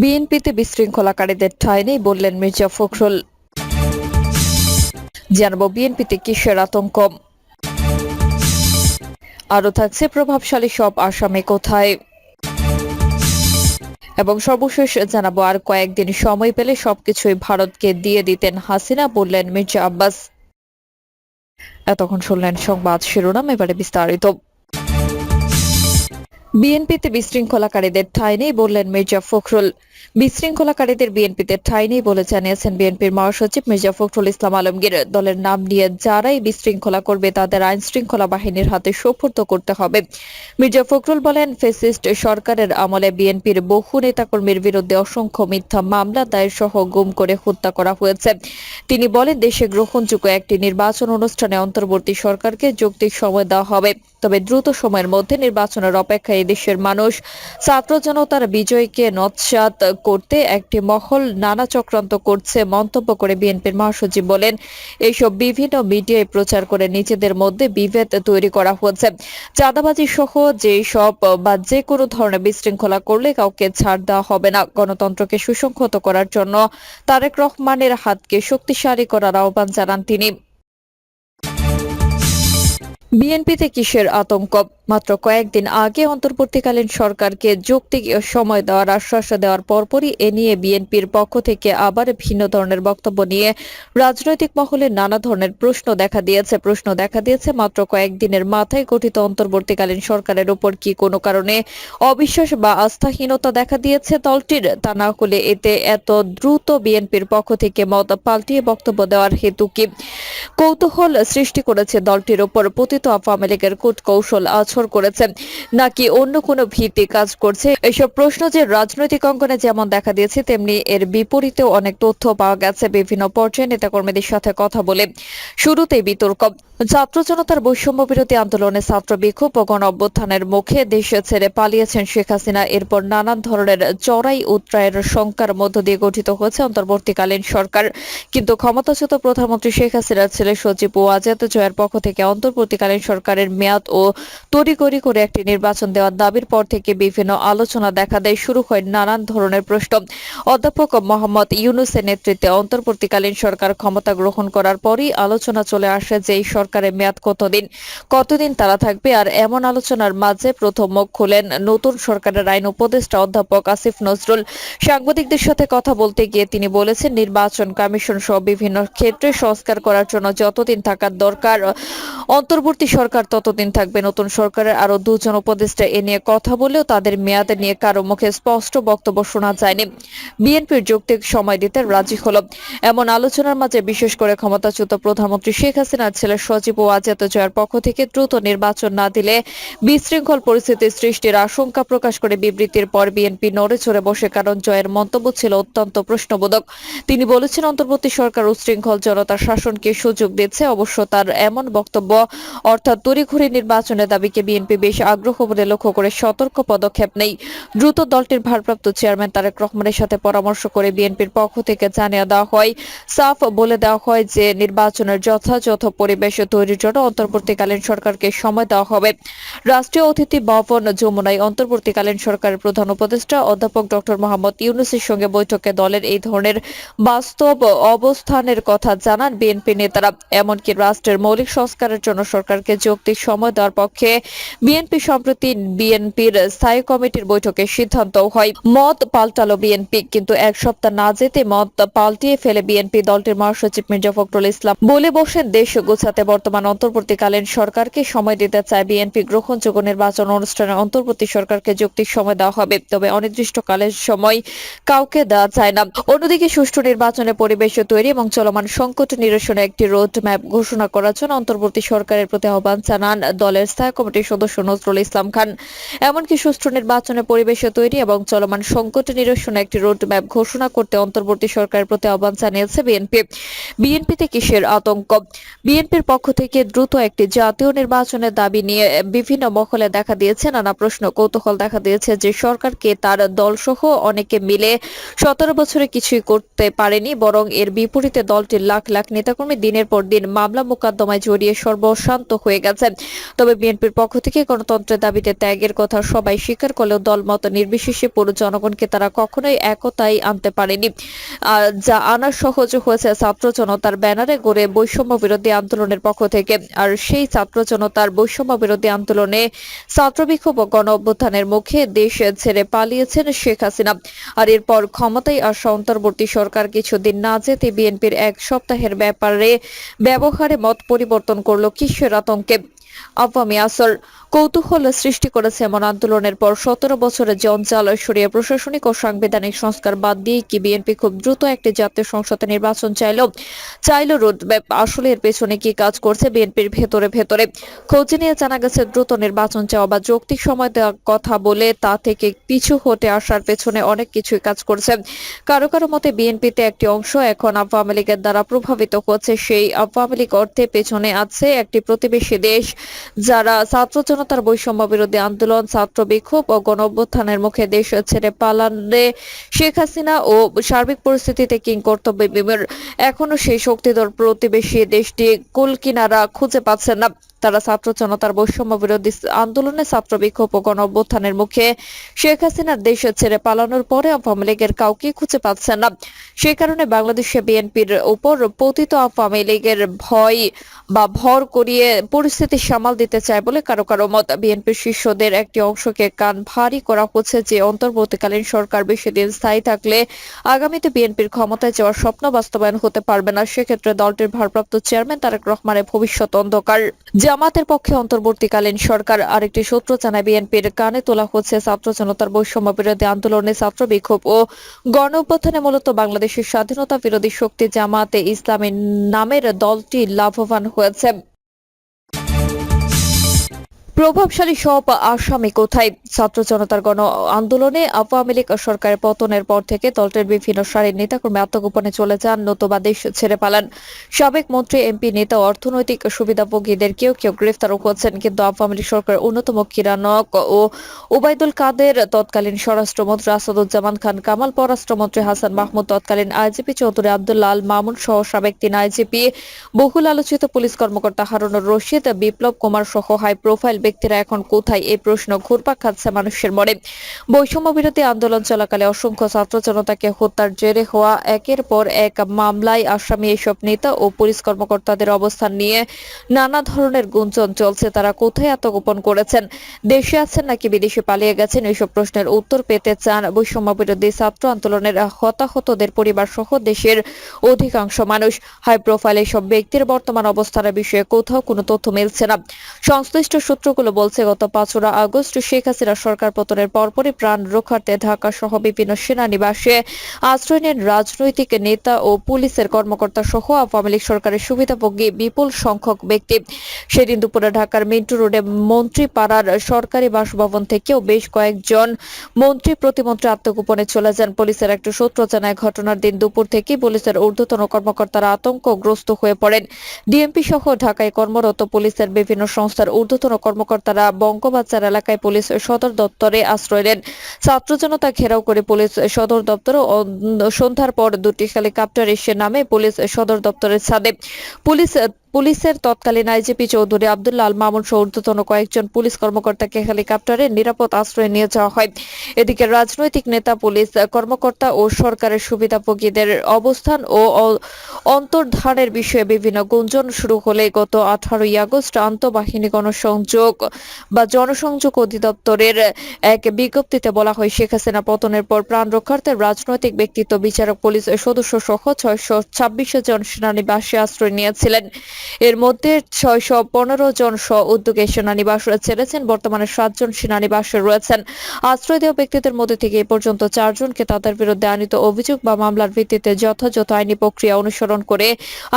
বিএনপিতে বিশৃঙ্খলাকারীদের ঠাঁই নেই বললেন মির্জা ফখরুল। জানাব বিএনপিতে কিসের আতঙ্ক? আরও থাকছে প্রভাবশালী সব আসামি কোথায়? এবং সর্বশেষ জানাব আর কয়েকদিন সময় পেলে সবকিছুই ভারতকে দিয়ে দিতেন হাসিনা বললেন মির্জা আব্বাস। এতক্ষণ শুনলেন সংবাদ শিরোনাম, এবারে বিস্তারিত। বিএনপিতে বিশৃঙ্খলাকারীদের ঠাঁই নেই বললেন মির্জা ফখরুল। বিশৃঙ্খলাকারীদের বিএনপিতে ঠাঁই নেই বলে জানিয়েছেন বিএনপির মহাসচিব মির্জা ফখরুল ইসলাম আলমগীর। দলের নাম নিয়ে যারাই বিশৃঙ্খলা করবে, তাদের আইন শৃঙ্খলা বাহিনীর হাতে সোপর্দ করতে হবে। মির্জা ফখরুল বলেন ফেসিস্ট সরকারের আমলে বিএনপির বহু নেতাকর্মীর বিরুদ্ধে অসংখ্য মিথ্যা মামলা দায়ের সহ গুম করে হত্যা করা হয়েছে। তিনি বলেন, দেশে গ্রহণযোগ্য একটি নির্বাচন অনুষ্ঠানে অন্তর্বর্তী সরকারকে যৌক্তিক সময় দেওয়া হবে। তবে দ্রুত সময়ের মধ্যে নির্বাচনের অপেক্ষায় দেশের মানুষ। ছাত্র জনতার বিজয়কে নৎসাত করতে একটি মহল নানা চক্রান্ত করছে মন্তব্য করে বিএনপির মহাসচিব বলেন এইসব বিভিন্ন মিডিয়ায় প্রচার করে নিজেদের মধ্যে বিভেদ তৈরি করা হয়েছে চাঁদাবাজি সহ যে সব বা যে কোনো ধরনের বিশৃঙ্খলা করলে কাউকে ছাড় দেওয়া হবে না। গণতন্ত্রকে সুসংহত করার জন্য তারেক রহমানের হাতকে শক্তিশালী করার আহ্বান জানান তিনি। বিএনপিতে কিসের আতঙ্ক? মাত্র কয়েকদিন আগে অন্তর্বর্তীকালীন সরকারকে যৌক্তিক সময় দেওয়ার আশ্বাস দেওয়ার পরপরই এ নিয়ে বিএনপির পক্ষ থেকে আবার ভিন্ন ধরনের বক্তব্য নিয়ে রাজনৈতিক মহলে নানা ধরনের প্রশ্ন দেখা দিয়েছে, প্রশ্ন দেখা দিয়েছে মাত্র কয়েকদিনের মাথায় গঠিত অন্তর্বর্তীকালীন সরকারের উপর কি কোনো কারণে অবিশ্বাস বা আস্থাহীনতা দেখা দিয়েছে দলটির? তা না হলে এতে এত দ্রুত বিএনপির পক্ষ থেকে মত পাল্টিয়ে বক্তব্য দেওয়ার হেতু কি? কৌতূহল সৃষ্টি করেছে দলটির উপর পতিত আওয়ামী লীগের কূট কৌশল আছর করেছে। নাকি অন্য কোনো ভীতি কাজ করছে? এসব প্রশ্ন যে রাজনৈতিক অঙ্গনে যেমন দেখা দিয়েছে, তেমনি এর বিপরীতেও অনেক তথ্য পাওয়া গেছে বিভিন্ন পর্যায়ে। নেতাকর্মীদের সাথে কথা বলে শুরুতেই বিতর্ক। ছাত্র জনতার বৈষম্য বিরোধী আন্দোলনে ছাত্র বিক্ষোভ ও গণ অভ্যুত্থানের মুখে দেশ ছেড়ে পালিয়েছেন শেখ হাসিনা। এরপর নানান ধরনের চড়াই উত্রায়ের শঙ্কার মধ্য দিয়ে গঠিত হয়েছে অন্তর্বর্তীকালীন সরকার। কিন্তু ক্ষমতাচ্যুত প্রধানমন্ত্রী শেখ হাসিনার ছেলে সচিব ও আজাদ জয়ের পক্ষ থেকে অন্তর্বর্তীকালীন সরকারের মেয়াদ ও তড়িগড়ি করে একটি নির্বাচন দেওয়ার দাবির পর থেকে বিভিন্ন আলোচনা দেখা দেয়, শুরু হয় নানান ধরনের প্রশ্ন। অধ্যাপক মোহাম্মদ ইউনুসের নেতৃত্বে অন্তর্বর্তীকালীন সরকার ক্ষমতা গ্রহণ করার পরই আলোচনা চলে আসে যে এই সরকারের মেয়াদ কতদিন কতদিন তারা থাকবে আর এমন আলোচনার মাঝে প্রথম মুখ খুলেন নতুন সরকারের আইন উপদেষ্টা অধ্যাপক আসিফ নজরুল। সাংবাদিকদের সাথে কথা বলতে গিয়ে তিনি বলেছেন, নির্বাচন কমিশন সহ বিভিন্ন ক্ষেত্রে সংস্কার করার জন্য যতদিন থাকার দরকার, অন্তর্বর্তী সরকার ততদিন থাকবে। নতুন সরকারের আরও দুজন উপদেষ্টা এ নিয়ে কথা বলেও তাদের মেয়াদ নিয়ে কারও মুখে স্পষ্ট বক্তব্য শোনা যায়নি। বিএনপির যৌক্তিক সময় দিতে রাজি হল। এমন আলোচনার মাঝে বিশেষ করে ক্ষমতাচ্যুত প্রধানমন্ত্রী শেখ হাসিনার ছেলে সচিব ও আজাদ জয়ের পক্ষ থেকে দ্রুত নির্বাচন না দিলে বিশৃঙ্খল পরিস্থিতি সৃষ্টির আশঙ্কা প্রকাশ করে বিবৃতির পর বিএনপি নড়ে চড়ে বসে, কারণ জয়ের মন্তব্য ছিল অত্যন্ত প্রশ্নবোধক। তিনি বলেছেন, অন্তর্বর্তী সরকার উশৃঙ্খল জনতার শাসনকে সুযোগ দিচ্ছে, অবশ্য তার এমন বক্তব্য অর্থাৎ তড়িঘড়ি নির্বাচনের দাবিকে বিএনপি বেশ আগ্রহ বলে লক্ষ্য করে সতর্ক পদক্ষেপ নেই। দ্রুত দলটির ভারপ্রাপ্ত চেয়ারম্যান তারেক রহমানের সাথে পরামর্শ করে বিএনপির পক্ষ থেকে জানিয়ে দেওয়া হয়, সাফ বলে দেওয়া হয় যে নির্বাচনের যথাযথ পরিবেশ তৈরির জন্য অন্তর্বর্তীকালীন সরকারকে সময় দেওয়া হবে। রাষ্ট্রীয় অতিথি ভবন যমুনায় অন্তর্বর্তীকালীন সরকারের প্রধান উপদেষ্টা অধ্যাপক ডক্টর মোহাম্মদ ইউনুসের সঙ্গে বৈঠকে দলের এই ধরনের বাস্তব অবস্থানের কথা জানান বিএনপি নেতারা। এমনকি রাষ্ট্রের মৌলিক সংস্কারের জন্য সরকারকে যৌক্তিক সময় দেওয়ার পক্ষে বিএনপি সম্প্রতি বিএনপির স্থায়ী কমিটির বৈঠকে সিদ্ধান্ত হয়। মত পাল্টালো বিএনপি, কিন্তু এক সপ্তাহ না যেতে মত পাল্টিয়ে ফেলে বিএনপি দলটির মহাসচিব মির্জা ফখরুল ইসলাম। বলে বসেন, দেশ গোছাতে বর্তমান অন্তর্বর্তীকালীন সরকারকে সময় দিতে চায় বিএনপি। গ্রহণযোগ্য নির্বাচন অনুষ্ঠানে অন্তর্বর্তী সরকারকে যৌক্তিক সময় দেওয়া হবে, তবে অনির্দিষ্টকালের সময় কাউকে দেওয়া যায় না। অন্যদিকে সুষ্ঠু নির্বাচনের পরিবেশ তৈরি এবং চলমান সংকট নিরসনে একটি রোড ম্যাপ ঘোষণা করার জন্য অন্তর্বর্তী সরকারের প্রতি আহ্বান জানান দলের স্থায়ী কমিটির সদস্য নজরুল ইসলাম খান। এমনকি সুষ্ঠু নির্বাচনের পরিবেশ তৈরি এবং চলমান সংকট নিরসনে একটি রোড ম্যাপ ঘোষণা করতে অন্তর্বর্তী সরকারের প্রতি আহ্বান জানিয়েছে বিএনপি। বিএনপিতে কিসের আতঙ্ক? বিএনপির পক্ষ থেকে দ্রুত একটি জাতীয় নির্বাচনের দাবি নিয়ে বিভিন্ন মহলে দেখা দিয়েছে, নানা প্রশ্ন কৌতূহল দেখা দিয়েছে যে সরকারকে তার দলসহ অনেকে মিলে সতেরো বছরে কিছুই করতে পারেনি, বরং এর বিপরীতে দলটির লাখ লাখ নেতাকর্মী দিনের পর দিন মামলা মোকদ্দমায় জড়িয়ে সর্বশান্ত আহত হয়ে গেছে তবে বিএনপির পক্ষ থেকে গণতন্ত্রের দাবিতে ত্যাগের কথা সবাই স্বীকার করলেও দলমত নির্বিশেষে পুরো জনগণকে তারা কখনোই একতাই আনতে পারেনি। যা আনা সহজ হয়েছে ছাত্র জনতার ব্যানারে গড়ে বৈষম্য বিরোধী আন্দোলনের পক্ষ থেকে। আর সেই ছাত্র জনতার বৈষম্য বিরোধী আন্দোলনে ছাত্র বিক্ষোভ ও গণ অভ্যুত্থানের মুখে দেশ ছেড়ে পালিয়েছেন শেখ হাসিনা। আর এরপর ক্ষমতায় আসা অন্তর্বর্তী সরকার কিছুদিন না যেতে বিএনপির এক সপ্তাহের ব্যাপারে ব্যবহারে মত পরিবর্তন করল কিশোর আতঙ্কে আওয়ামী আসর কৌতূহল সৃষ্টি করেছে এমন আন্দোলনের পর সতেরো বছরের জঞ্জাল সরিয়ে প্রশাসনিক ও সাংবিধানিক সংস্কার বাদ দিয়ে কি বিএনপি খুব দ্রুত একটি জাতীয় সংসদে নির্বাচন চাইল? চাইল রোডম্যাপ আসলে এর পেছনে কি কাজ করছে বিএনপির ভেতরে ভেতরে? খোঁজ নিয়ে জানা গেছে, দ্রুত নির্বাচন চাওয়া বা যৌক্তিক সময় কথা বলে তা থেকে পিছু হটে আসার পেছনে অনেক কিছুই কাজ করছে। কারও কারও মতে বিএনপিতে একটি অংশ এখন আওয়ামী লীগের দ্বারা প্রভাবিত হচ্ছে। সেই আওয়ামী লীগ অর্থে পেছনে আছে একটি প্রতিবেশী দেশ, যারা ছাত্র জনতার বৈষম্য বিরোধী আন্দোলন, ছাত্র বিক্ষোভ ও গণ অভ্যুত্থানের মুখে দেশ ছেড়ে পালানে শেখ হাসিনা ও সার্বিক পরিস্থিতিতে কিং কর্তব্যে এখনও সেই শক্তিধর প্রতিবেশী দেশটি কুলকিনারা খুঁজে পাচ্ছে না। তারা ছাত্র জনতার বৈষম্য বিরোধী আন্দোলনে ছাত্র বিক্ষোভ ও গণ অভ্যুত্থানের মুখে শেখ হাসিনার দেশ ছেড়ে পালানোর পরে আওয়ামী লীগের কাউকে খুঁজে পাচ্ছে না। সে কারণে বাংলাদেশে বিএনপির উপর পতিত আওয়ামী লীগের ভয় বা ভর করিয়ে পরিস্থিতি সামাল দিতে চায় বলে কারও কারও মত। বিএনপির শীর্ষদের একটি অংশকে কান ভারী করা হচ্ছে যে অন্তর্বর্তীকালীন সরকার বেশি দিন স্থায়ী থাকলে আগামীতে বিএনপির ক্ষমতায় যাওয়ার স্বপ্ন বাস্তবায়ন হতে পারবে না। সেক্ষেত্রে দলটির ভারপ্রাপ্ত চেয়ারম্যান তারেক রহমানের ভবিষ্যৎ অন্ধকার। জামাতের পক্ষে অন্তর্বর্তীকালীন সরকার আরেকটি সূত্র জানায়, বিএনপির কানে তোলা হচ্ছে ছাত্র জনতার বৈষম্য বিরোধী আন্দোলনে ছাত্র বিক্ষোভ ও গণ অভ্যুত্থানে মূলত বাংলাদেশের স্বাধীনতা বিরোধী শক্তি জামাতে ইসলামী নামের দলটি লাভবান হয়েছে। প্রভাবশালী সব আসামি কোথায়? ছাত্র জনতার গণ আন্দোলনে আওয়ামী লীগ সরকারের পতনের পর থেকে দলটির বিভিন্ন সারির নেতাকর্মী আত্মগোপনে চলে যান, নতুবা দেশ ছেড়ে পালান। সাবেক মন্ত্রী, এমপি, নেতা, অর্থনৈতিক সুবিধাভোগীদের কেউ কেউ গ্রেফতারও করছেন, কিন্তু আওয়ামী লীগ সরকারের অন্যতম কিরানক ও ওবায়দুল কাদের তৎকালীন স্বরাষ্ট্রমন্ত্রী আসাদুজ্জামান খান, কামাল পররাষ্ট্রমন্ত্রী হাসান মাহমুদ, তৎকালীন আইজিপি চৌধুরী আব্দুল্লাহ আল মামুন সহ সাবেক তিন আইজিপি, বহুল আলোচিত পুলিশ কর্মকর্তা হারুনুর রশিদ, বিপ্লব কুমার সহ হাই প্রোফাইল ব্যক্তিরা এখন কোথায়? এই প্রশ্ন ঘুরপাক খাচ্ছে মানুষের মনে। বৈষম্য বিরোধী আন্দোলন চলাকালে অসংখ্য ছাত্র জনতাকে হত্যার জেরে হওয়া একের পর এক মামলায় আসামি এসব নেতা ও পুলিশ কর্মকর্তাদের অবস্থান নিয়ে নানা ধরনের গুঞ্জন চলছে। তারা কোথায় আত্মগোপন করেছেন? দেশে আছেন নাকি বিদেশে পালিয়ে গেছেন? এইসব প্রশ্নের উত্তর পেতে চান বৈষম্য বিরোধী ছাত্র আন্দোলনের হতাহতদের পরিবার সহ দেশের অধিকাংশ মানুষ। হাই প্রোফাইল এসব ব্যক্তির বর্তমান অবস্থানের বিষয়ে কোথাও কোনো তথ্য মিলছে না। সংশ্লিষ্ট সূত্রগুলো বলছে, গত পাঁচরা আগস্ট শেখ হাসিনা সরকার পতনের পরপরই প্রাণ রক্ষার্থে ঢাকা সহ বিভিন্ন সেনানিবাসে আশ্রয় নেন রাজনৈতিক নেতা ও পুলিশের কর্মকর্তা সহ আওয়ামী লীগ সরকারের সুবিধাভোগী বিপুল সংখ্যক ব্যক্তি। সেদিন দুপুরে ঢাকার মিন্টু রোডে মন্ত্রী পাড়ার সরকারি বাসভবন থেকেও বেশ কয়েকজন মন্ত্রী প্রতিমন্ত্রী আত্মগোপনে চলে যান। পুলিশের একটা সূত্র জানায়, ঘটনার দিন দুপুর থেকেই পুলিশের ঊর্ধ্বতন কর্মকর্তারা আতঙ্কগ্রস্ত হয়ে পড়েন। ডিএমপি সহ ঢাকায় কর্মরত পুলিশের বিভিন্ন সংস্থার ঊর্ধ্বতন কর্মকর্তারা বঙ্গবাজার এলাকায় পুলিশ সদর দপ্তরে আশ্রয় নেন। ছাত্র জনতা ঘেরাও করে পুলিশ সদর দপ্তর সন্ধ্যার পর দুটি হেলিকপ্টার এসে নামে পুলিশ সদর দপ্তরের ছাদে। পুলিশ পুলিশের তৎকালীন আইজিপি চৌধুরী আব্দুল্লাহ আল মামুন সহ ঊর্ধ্বতন কয়েকজন পুলিশ কর্মকর্তাকে হেলিকপ্টারে নিরাপদ আশ্রয় নিয়ে যাওয়া হয়। এদিকে রাজনৈতিক নেতা, পুলিশ কর্মকর্তা ও সরকারের সুবিধাভোগীদের অবস্থান ও অন্তর্ধানের বিষয়ে বিভিন্ন গুঞ্জন শুরু হলে গত আঠারোই আগস্ট আন্তঃবাহিনী গণসংযোগ বা জনসংযোগ অধিদপ্তরের এক বিজ্ঞপ্তিতে বলা হয়, শেখ হাসিনা পতনের পর প্রাণ রক্ষার্থে রাজনৈতিক ব্যক্তিত্ব, বিচারক, পুলিশ সদস্য সহ ছয়শো ছাব্বিশ জন সেনানিবাসে আশ্রয় নিয়েছিলেন। এর মধ্যে ছয়শো পনেরো জন স্ব উদ্যোগে সেনানিবাস ছেড়েছেন, বর্তমানে সাতজন সেনানিবাসে রয়েছেন। আশ্রয় দেওয়া ব্যক্তিদের মধ্যে থেকে এ পর্যন্ত চারজনকে তাদের বিরুদ্ধে আনিত অভিযোগ বা মামলার ভিত্তিতে যথাযথ আইনি প্রক্রিয়া অনুসরণ করে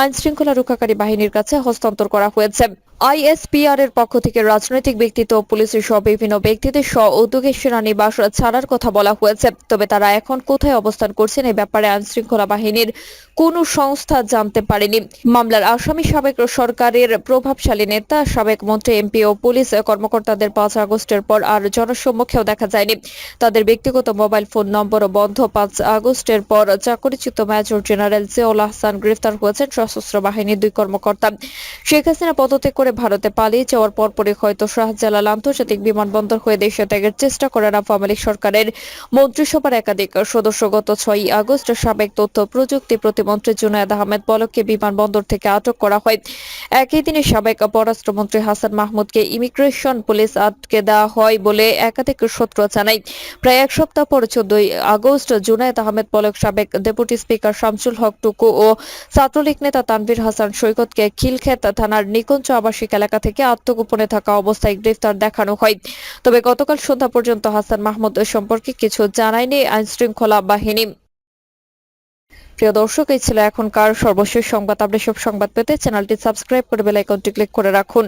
আইন শৃঙ্খলা রক্ষাকারী বাহিনীর কাছে হস্তান্তর করা হয়েছে। আইএসপিআর পক্ষ থেকে রাজনৈতিক ব্যক্তিত্ব পুলিশের সহ বিভিন্ন ব্যক্তিদের স্ব উদ্যোগে সেনানিবাস ছাড়ার কথা বলা হয়েছে। তবে তারা এখন কোথায় অবস্থান করছেন এই ব্যাপারে আইন শৃঙ্খলা বাহিনীর কোন সংস্থা জানতে পারেনি। মামলার আসামি সাবেক সরকারের প্রভাবশালী নেতা, সাবেক মন্ত্রী, এমপি ও পুলিশ কর্মকর্তাদের পাঁচ আগস্টের পর আর জনসম্মুখেও দেখা যায়নি। তাদের ব্যক্তিগত মোবাইল ফোন নম্বরও বন্ধ। পাঁচ আগস্টের পর চাকরিচ্যুত মেজর জেনারেল জিয়াউল আহসান গ্রেফতার হয়েছেন সশস্ত্র বাহিনীর দুই কর্মকর্তা। শেখ হাসিনা পদত্যাগ করে ভারতে পালিয়ে যাওয়ার পরপরই হয়তো শাহজালাল আন্তর্জাতিক বিমানবন্দর হয়ে দেশে ত্যাগের চেষ্টা করেন আওয়ামী লীগ সরকারের মন্ত্রিসভার একাধিক সদস্য। গত ছয়ই আগস্ট সাবেক তথ্য প্রযুক্তি প্রতিমন্ত্রী জুনায়দ আহমেদ পলককে বিমানবন্দর থেকে আটক করা হয়। একই দিনে সাবেক পররাষ্ট্রমন্ত্রী হাসান মাহমুদকে ইমিগ্রেশন পুলিশ আটকে দেওয়া হয় বলে একাধিক সূত্র জানায়। প্রায় এক সপ্তাহ পর চোদ্দই আগস্ট জুনায়েদ আহমেদ পলক সাবেক ডেপুটি স্পিকার শামসুল হক টুকু ও ছাত্রলীগ নেতা তানভীর হাসান সৈকতকে খিলক্ষেত থানার নিকুঞ্জ আবাসিক এলাকা থেকে আত্মগোপনে থাকা অবস্থায় গ্রেফতার দেখানো হয়। তবে গতকাল সন্ধ্যা পর্যন্ত হাসান মাহমুদ সম্পর্কে কিছু জানায়নি আইন শৃঙ্খলা বাহিনী। প্রিয় দর্শক, এই ছিল এখনকার সর্বশেষ সংবাদ। আপনি সব সংবাদ পেতে চ্যানেলটি সাবস্ক্রাইব করে বেল আইকনটি ক্লিক করে রাখুন।